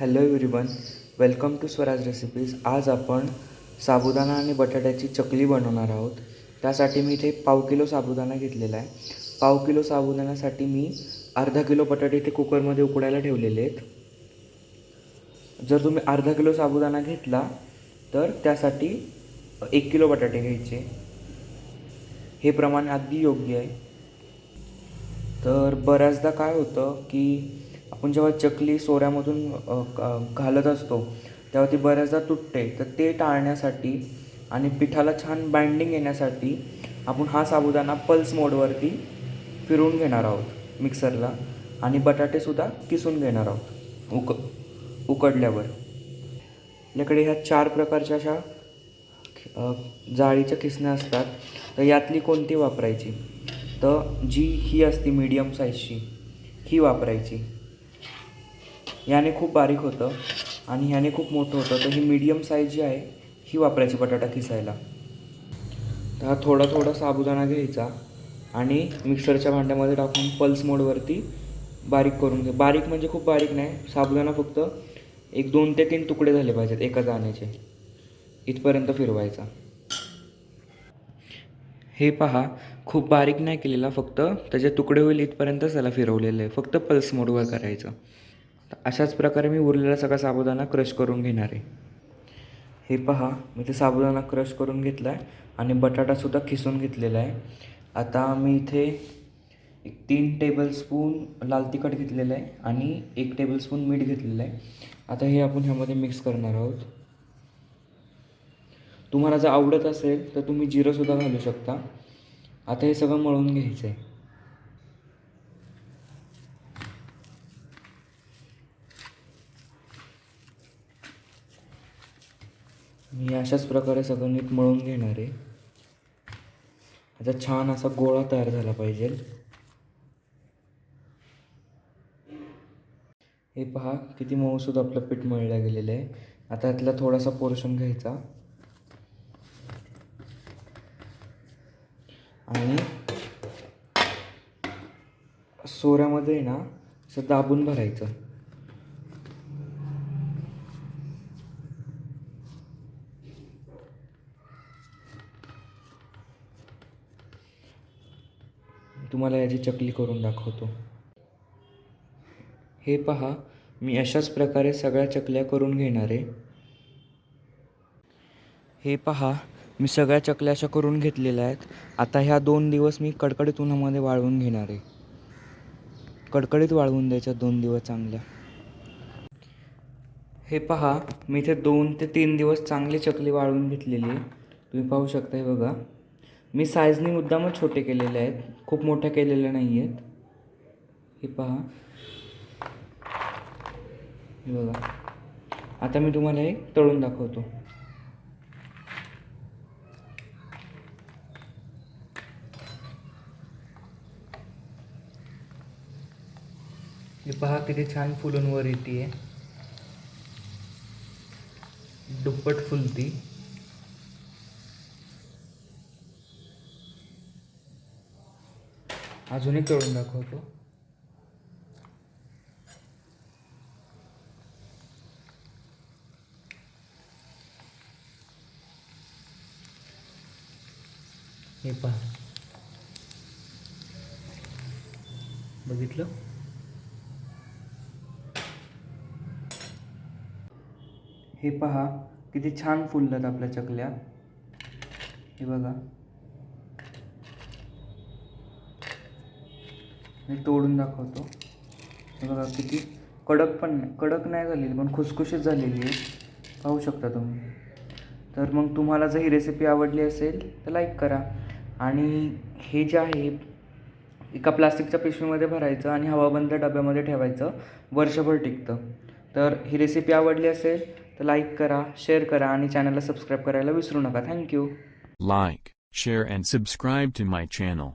Hello everyone welcome to Swaraj recipes आज आपण साबुदाणा आणि बटाट्याची चकली बनवणार आहोत. त्यासाठी मी इथे पाव किलो साबुदाणा घेतलेला आहे. पाव किलो साबुदाण्यासाठी मी अर्धा किलो बटाटे इथे कुकरमध्ये उकडायला ठेवलेले आहेत. जर तुम्ही अर्धा किलो साबुदाणा घेतला तर त्यासाठी एक किलो बटाटे घ्यायचे. हे प्रमाण अगदी योग्य आहे. तर बऱ्याचदा काय होतं की आपण जेव्हा चकली सोऱ्यामधून घालत असतो तेव्हा ती बऱ्याचदा तुटते. तर ते टाळण्यासाठी आणि पिठाला छान बाइंडिंग येण्यासाठी आपण हा साबुदाणा पल्स मोडवरती फिरवून घेणार आहोत मिक्सरला आणि बटाटेसुद्धा किसून घेणार आहोत उक उकडल्यावर. आपल्याकडे ह्या चार प्रकारच्या अशा जाळीच्या खिसण्या असतात. तर यातली कोणती वापरायची? तर जी ही असती मीडियम साईजची ही वापरायची. याने खूप बारीक होतं आणि ह्याने खूप मोठं होतं. तर ही मीडियम साईज जी आहे ही वापरायची बटाटा किसायला तर हा थोडा थोडा साबुदाणा घ्यायचा आणि मिक्सरच्या भांड्यामध्ये टाकून पल्स मोडवरती बारीक करून घे. बारीक म्हणजे खूप बारीक नाही साबुदाणा फक्त एक दोन ते तीन तुकडे झाले पाहिजेत एका दाण्याचे. इथपर्यंत फिरवायचा. हे पहा खूप बारीक नाही केलेला फक्त त्याचे तुकडे होईल इथपर्यंतच त्याला फिरवलेलं आहे. फक्त पल्स मोडवर करायचं. तर अशाच प्रकारे मी उरलेला सगळा साबुदाणा क्रश करून घेणार आहे. हे पहा मी ते साबुदाणा क्रश करून घेतला आहे आणि बटाटासुद्धा खिसून घेतलेला आहे. आता मी इथे एक तीन टेबलस्पून लाल तिखट घेतलेलं आहे आणि एक टेबलस्पून मीठ घेतलेलं आहे. आता हे आपण ह्यामध्ये मिक्स करणार आहोत. तुम्हाला जर आवडत असेल तर तुम्ही जिरंसुद्धा घालू शकता. आता हे सगळं मळून घ्यायचं आहे मी अशाच प्रकारे सगळं नीट मळून घेणार आहे. आता छान असा गोळा तयार झाला पाहिजे. हे पहा किती मऊसूद आपलं पीठ मळलं गेलेलं आहे. आता यातला थोडासा पोर्शन घ्यायचा. आणि सोऱ्यामध्ये ना असं दाबून भरायचं. तुम्हाला याची चकली करून दाखवतो. हे पहा मी अशाच प्रकारे सगळ्या चकल्या करून घेणार आहे. हे पहा मी सगळ्या चकल्या अशा करून घेतलेल्या आहेत. आता ह्या दोन दिवस मी कडकडीत उन्हामध्ये वाळवून घेणार आहे. कडकडीत वाळवून द्यायच्या दोन दिवस चांगल्या. हे पहा मी इथे दोन ते तीन दिवस चांगली चकली वाळवून घेतलेली आहे. तुम्ही पाहू शकता हे बघा. मी साईजनी मुद्दामच छोटे केलेले आहेत. खूप मोठ्या केलेल्या नाही आहेत हे पहा. हे बघा. आता मी तुम्हाला हे तळून दाखवतो. हे पहा किती छान फुलून वर येते दुप्पट फुलती. अजून एक तळून दाखवतो. हे पहा. बघितलं? हे पहा किती छान फुलतात आपल्या चकल्या. हे बघा. मी तोडून दाखवतो. बघा किती कडक पण नाही कडक नाही झालेली पण खुसखुशीत झालेली आहे. पाहू शकता तुम्ही. तर मग तुम्हाला जर ही रेसिपी आवडली असेल तर लाईक करा. आणि हे जे आहे एका प्लास्टिकच्या पिशवीमध्ये भरायचं आणि हवाबंद डब्यामध्ये ठेवायचं. वर्षभर टिकतं. तर ही रेसिपी आवडली असेल तर लाईक करा शेअर करा आणि चॅनलला सबस्क्राईब करायला विसरू नका. Thank you like share and subscribe to my channel